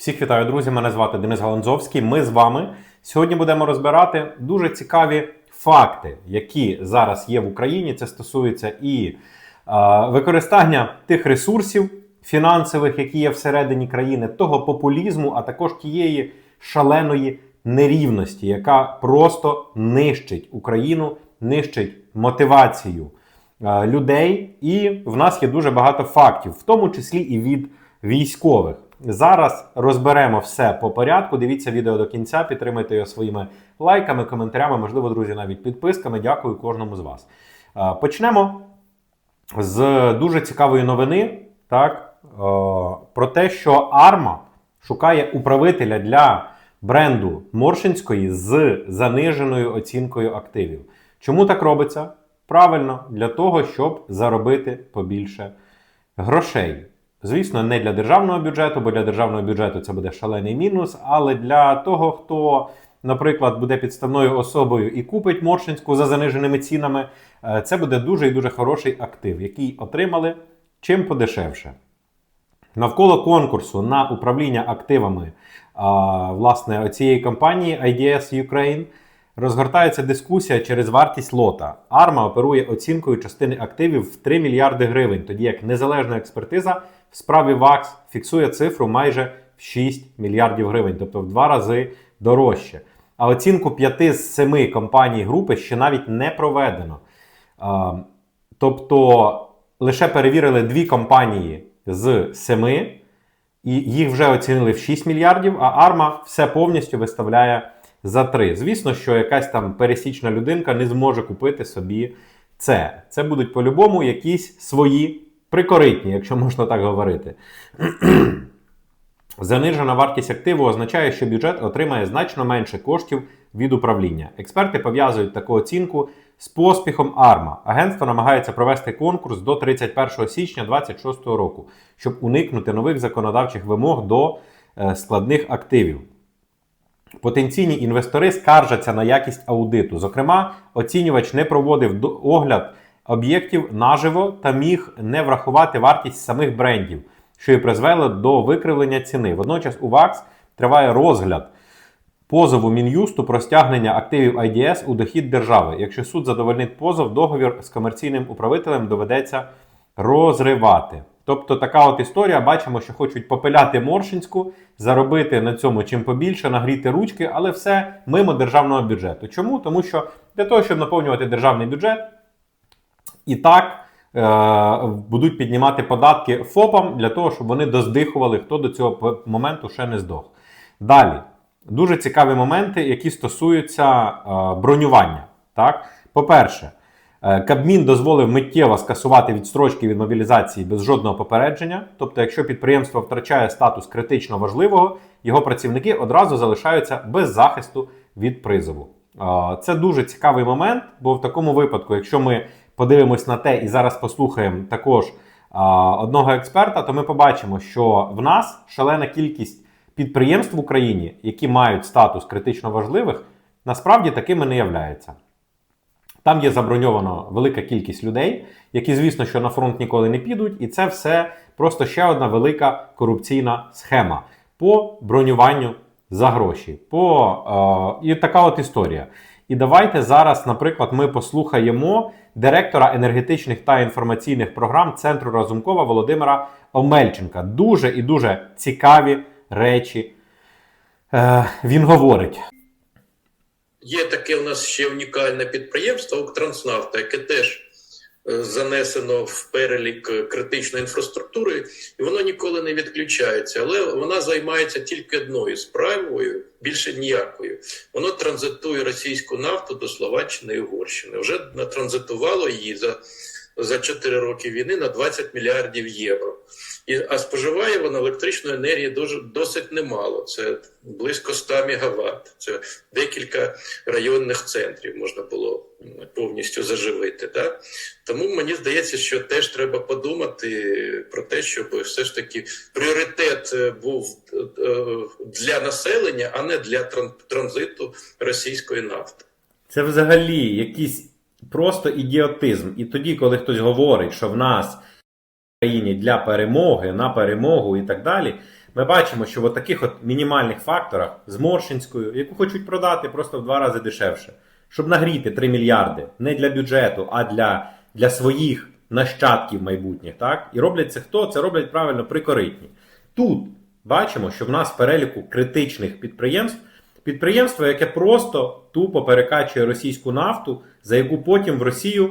Всіх вітаю, друзі! Мене звати Денис Галанзовський. Ми з вами сьогодні будемо розбирати дуже цікаві факти, які зараз є в Україні. Це стосується і е, використання тих ресурсів фінансових, які є всередині країни, того популізму, а також тієї шаленої нерівності, яка просто нищить Україну, нищить мотивацію е, людей. І в нас є дуже багато фактів, в тому числі і від військових. Зараз розберемо все по порядку. Дивіться відео до кінця, підтримайте його своїми лайками, коментарями, можливо, друзі, навіть підписками. Дякую кожному з вас. Е, Почнемо з дуже цікавої новини, так, е, про те, що Арма шукає управителя для бренду Моршинської з заниженою оцінкою активів. Чому так робиться? Правильно, для того, щоб заробити побільше грошей. Звісно, не для державного бюджету, бо для державного бюджету це буде шалений мінус. Але для того, хто, наприклад, буде підставною особою і купить Моршинську за заниженими цінами, е, це буде дуже і дуже хороший актив, який отримали чим подешевше. Навколо конкурсу на управління активами а, власне цієї компанії IDS Ukraine розгортається дискусія через вартість лота. Арма оперує оцінкою частини активів в 3 мільярди гривень, тоді як незалежна експертиза в справі ВАКС фіксує цифру майже в 6 мільярдів гривень, тобто в два рази дорожче. А оцінку 5 з 7 компаній групи ще навіть не проведено. Тобто лише перевірили дві компанії з 7, і їх вже оцінили в 6 мільярдів, а Арма все повністю виставляє за 3. Звісно, що якась там пересічна людинка не зможе купити собі це. Це будуть по-любому якісь свої прикоритні, якщо можна так говорити. Занижена вартість активу означає, що бюджет отримає значно менше коштів від управління. Експерти пов'язують таку оцінку з поспіхом АРМА. Агентство намагається провести конкурс до 31 січня 2026 року, щоб уникнути нових законодавчих вимог до е, складних активів. Потенційні інвестори скаржаться на якість аудиту. Зокрема, оцінювач не проводив огляд об'єктів наживо та міг не врахувати вартість самих брендів, що і призвело до викривлення ціни. Водночас у ВАКС триває розгляд позову Мін'юсту про стягнення активів IDS у дохід держави. Якщо суд задовольнить позов, договір з комерційним управителем доведеться розривати. Тобто така от історія, бачимо, що хочуть попиляти Моршинську, заробити на цьому чим побільше, нагріти ручки, але все мимо державного бюджету. Чому? Тому що для того, щоб наповнювати державний бюджет, і так е, будуть піднімати податки ФОПам для того, щоб вони доздихували, хто до цього моменту ще не здох. Далі, дуже цікаві моменти, які стосуються е, бронювання. Так? По-перше, е, Кабмін дозволив миттєво скасувати відстрочки від мобілізації без жодного попередження. Тобто, якщо підприємство втрачає статус критично важливого, його працівники одразу залишаються без захисту від призову. Це дуже цікавий момент, бо в такому випадку, якщо ми подивимось на те і зараз послухаємо також а, одного експерта, то ми побачимо, що в нас шалена кількість підприємств в Україні, які мають статус критично важливих, насправді такими не являються. Там є заброньовано велика кількість людей, які, звісно, що на фронт ніколи не підуть, і це все просто ще одна велика корупційна схема по бронюванню за гроші. По, е, і така от історія. І давайте зараз, наприклад, ми послухаємо директора енергетичних та інформаційних програм Центру Разумкова Володимира Омельченка. Дуже і дуже цікаві речі е, він говорить. Є таке у нас ще унікальне підприємство «Укртранснафта», яке теж занесено в перелік е, критичної інфраструктури, і воно ніколи не відключається. Але вона займається тільки одною справою, більше ніякою. Воно транзитує російську нафту до Словаччини і Угорщини. Вже натранзитувало її за, за 4 роки війни на 20 мільярдів євро. І, а споживає вона електричної енергії дуже досить немало. Це близько 100 мегаватт. Це декілька районних центрів можна було повністю заживити. Да? Тому мені здається, що теж треба подумати про те, щоб все ж таки пріоритет е, був е, для населення, а не для транзиту російської нафти. Це взагалі якийсь просто ідіотизм. І тоді, коли хтось говорить, що в нас в країні для перемоги, на перемогу і так далі, Ми бачимо, що в таких от мінімальних факторах з Моршинською, яку хочуть продати просто в два рази дешевше, щоб нагріти 3 мільярди не для бюджету, а для, для своїх нащадків майбутніх. Так? І роблять це хто? Це роблять правильно прикоритні. Тут бачимо, що в нас в переліку критичних підприємств підприємство, яке просто тупо перекачує російську нафту, за яку потім в Росію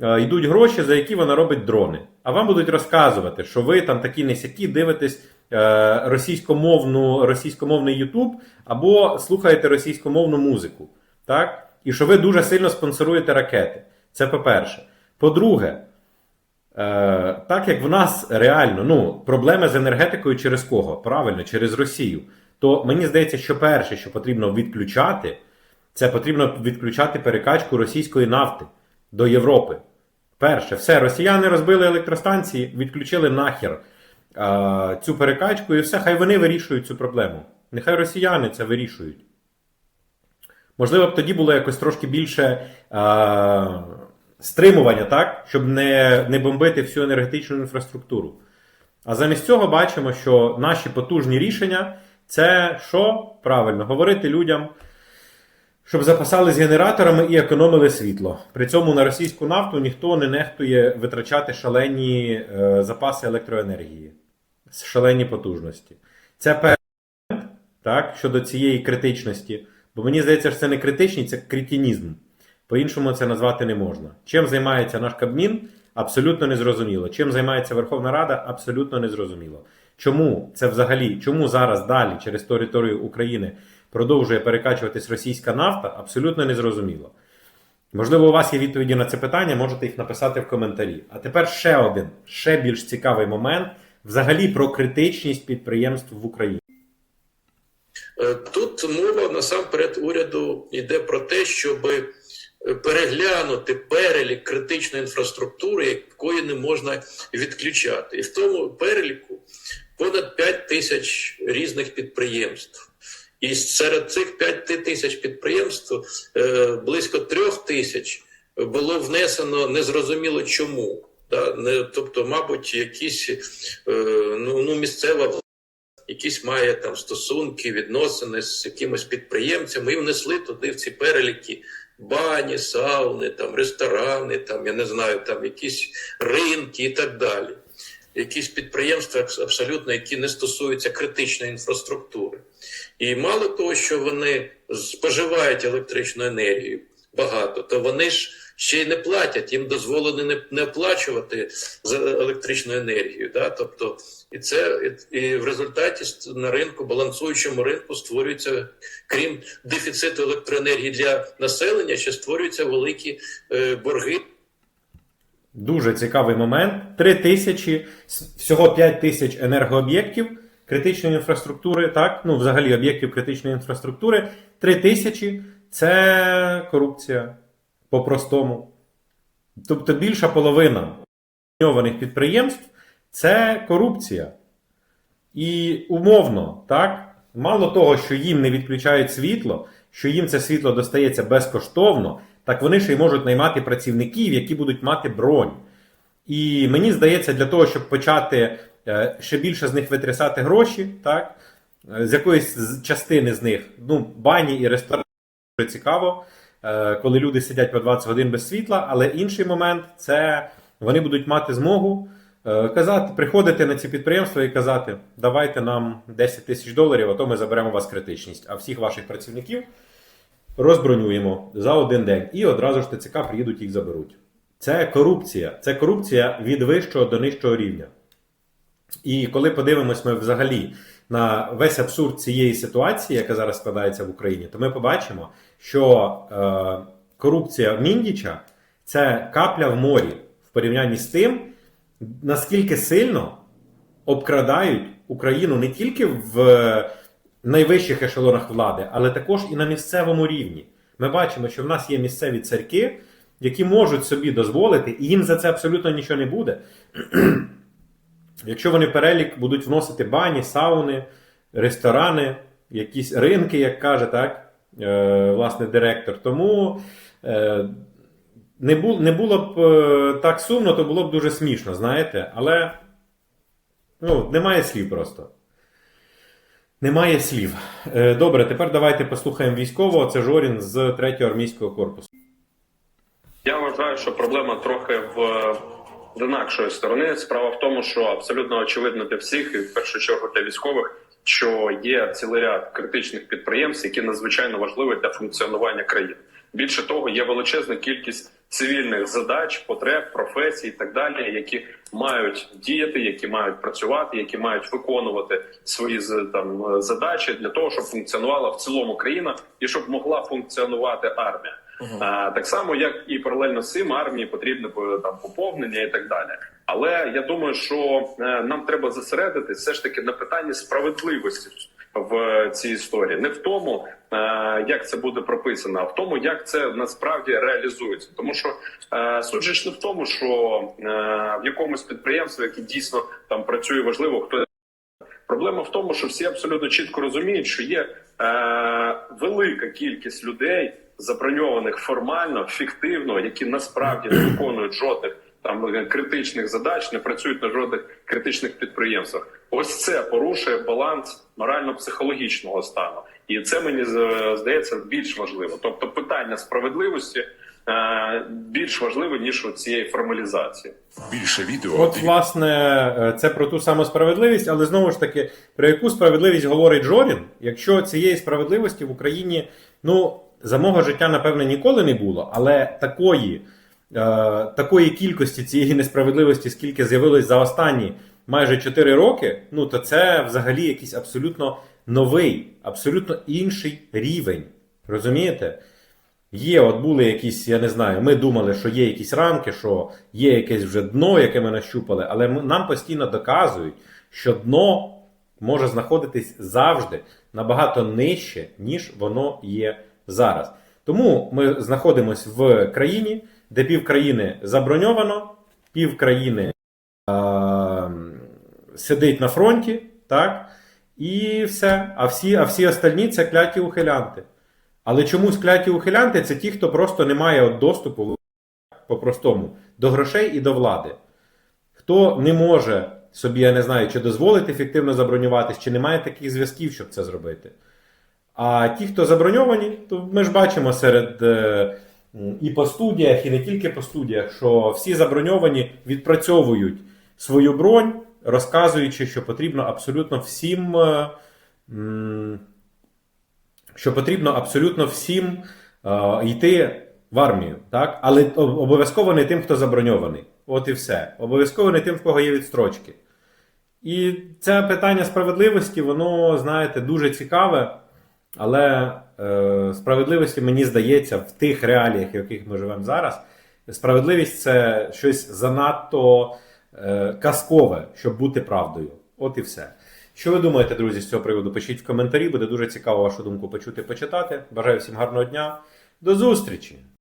е, йдуть гроші, за які вона робить дрони. А вам будуть розказувати, що ви там такі несякі дивитесь е, російськомовну, російськомовний Ютуб або слухаєте російськомовну музику. Так? І що ви дуже сильно спонсоруєте ракети. Це по-перше. По-друге, е, так як в нас реально ну, проблеми з енергетикою через кого? Правильно, через Росію. То мені здається, що перше, що потрібно відключати, це потрібно відключати перекачку російської нафти до Європи. Перше, все, росіяни розбили електростанції, відключили нахер е, цю перекачку, і все, хай вони вирішують цю проблему. Нехай росіяни це вирішують. Можливо, б тоді було якось трошки більше е, стримування, так? щоб не, не бомбити всю енергетичну інфраструктуру. А замість цього бачимо, що наші потужні рішення це що? Правильно, говорити людям, щоб запасались генераторами і економили світло. При цьому на російську нафту ніхто не нехтує витрачати шалені е, запаси електроенергії, шалені потужності. Це перший так, щодо цієї критичності. Бо мені здається, що це не критичність, це кретинізм. По-іншому це назвати не можна. Чим займається наш Кабмін? Абсолютно незрозуміло. Чим займається Верховна Рада? Абсолютно незрозуміло. Чому це взагалі, чому зараз далі через територію України продовжує перекачуватись російська нафта? Абсолютно незрозуміло. Можливо, у вас є відповіді на це питання, можете їх написати в коментарі. А тепер ще один, ще більш цікавий момент взагалі про критичність підприємств в Україні. Е, Тут мова насамперед уряду йде про те, щоб переглянути перелік критичної інфраструктури, якої не можна відключати. І в тому переліку понад 5 тисяч різних підприємств. І серед цих 5 тисяч підприємств е, близько 3 тисяч було внесено незрозуміло чому. Да? Не, тобто, мабуть, якісь е, ну, ну, місцева влада якісь має там стосунки, відносини з якимось підприємцями, і внесли туди в ці переліки бані, сауни, там ресторани, там я не знаю, там якісь ринки і так далі. Якісь підприємства абсолютно, які не стосуються критичної інфраструктури. І мало того, що вони споживають електричну енергію багато, то вони ж ще й не платять, їм дозволено не, не оплачувати за електричну енергію. Да? Тобто, і це і, в результаті на ринку, балансуючому ринку, створюється, крім дефіциту електроенергії для населення, ще створюються великі е, борги. Дуже цікавий момент. 3 тисячі, всього 5 тисяч енергооб'єктів критичної інфраструктури, так, ну, взагалі об'єктів критичної інфраструктури. 3 тисячі це корупція по-простому. Тобто більша половина підприємств це корупція. І умовно, так, мало того, що їм не відключають світло, що їм це світло достається безкоштовно, так вони ще й можуть наймати працівників, які будуть мати бронь. І мені здається, для того, щоб почати е, ще більше з них витрясати гроші, так, е, з якоїсь частини з них, ну, бані і ресторани дуже цікаво, е, коли люди сидять по 20 годин без світла, але інший момент це вони будуть мати змогу казати, приходити на ці підприємства і казати, давайте нам 10 тисяч доларів, а то ми заберемо у вас критичність, а всіх ваших працівників розбронюємо за один день і одразу ж ТЦК приїдуть їх заберуть. Це корупція. Це корупція від вищого до нижчого рівня. І коли подивимось ми взагалі на весь абсурд цієї ситуації, яка зараз складається в Україні, то ми побачимо, що е, корупція Міндіча це капля в морі в порівнянні з тим, наскільки сильно обкрадають Україну не тільки в найвищих ешелонах влади, але також і на місцевому рівні. Ми бачимо, що в нас є місцеві царьки, які можуть собі дозволити, і їм за це абсолютно нічого не буде. Якщо вони в перелік будуть вносити бані, сауни, ресторани, якісь ринки, як каже так, е, власне директор. Тому е, не, бу, не було б е, так сумно, то було б дуже смішно, знаєте, але ну, немає слів просто. Немає слів. Е, Добре, тепер давайте послухаємо військового. Це Жорін з 3-го армійського корпусу. Я вважаю, що проблема трохи в інакшої сторони. Справа в тому, що абсолютно очевидно для всіх, і в першу чергу для військових, що є цілий ряд критичних підприємств, які надзвичайно важливі для функціонування країни. Більше того, є величезна кількість цивільних задач, потреб, професій і так далі, які мають діяти, які мають працювати, які мають виконувати свої там задачі для того, щоб функціонувала в цілому країна і щоб могла функціонувати армія. А, так само, як і паралельно з цим армії потрібне там поповнення і так далі. Але я думаю, що е, нам треба зосередитись все ж таки на питанні справедливості в цій історії, не в тому, е, як це буде прописано, а в тому, як це насправді реалізується. Тому що е, суть ж не в тому, що е, в якомусь підприємстві, яке дійсно там працює важливо, хто Проблема в тому, що всі абсолютно чітко розуміють, що є велика кількість людей, заброньованих формально, фіктивно, які насправді не виконують жодних там е, критичних задач, не працюють на жодних критичних підприємствах. Ось це порушує баланс морально-психологічного стану, і це мені здається більш важливо. Тобто, питання справедливості е, більш важливе ніж у цієї формалізації. Більше відео От, власне, е, це про ту саму справедливість, але знову ж таки, про яку справедливість говорить Жорін, якщо цієї справедливості в Україні, ну, за мого життя, напевне, ніколи не було, але такої, такої кількості цієї несправедливості, скільки з'явилось за останні майже 4 роки, ну, то це взагалі якийсь абсолютно новий, абсолютно інший рівень. Розумієте? Є, от були якісь, я не знаю, ми думали, що є якісь рамки, що є якесь вже дно, яке ми нащупали, але нам постійно доказують, що дно може знаходитись завжди набагато нижче, ніж воно є зараз. Тому ми знаходимося в країні, де пів країни заброньовано, пів країни е- сидить на фронті, так? І все. А всі, а всі остальні це кляті ухилянти. Але чомусь кляті ухилянти це ті, хто просто не має доступу по-простому до грошей і до влади. Хто не може собі, я не знаю, чи дозволити ефективно забронюватись, чи не має таких зв'язків, щоб це зробити. А ті, хто заброньовані, то ми ж бачимо серед е, і по студіях, і не тільки по студіях, що всі заброньовані відпрацьовують свою бронь, розказуючи, що потрібно абсолютно всім. е, що потрібно абсолютно всім е, йти в армію, так? але обов'язково не тим, хто заброньований. От і все. Обов'язково не тим, в кого є відстрочки. І це питання справедливості, воно, знаєте, дуже цікаве, але е, справедливості, мені здається, в тих реаліях, в яких ми живемо зараз, справедливість це щось занадто е, казкове, щоб бути правдою. От і все. Що ви думаєте, друзі, з цього приводу? Пишіть в коментарі, буде дуже цікаво вашу думку почути, почитати. Бажаю всім гарного дня. До зустрічі!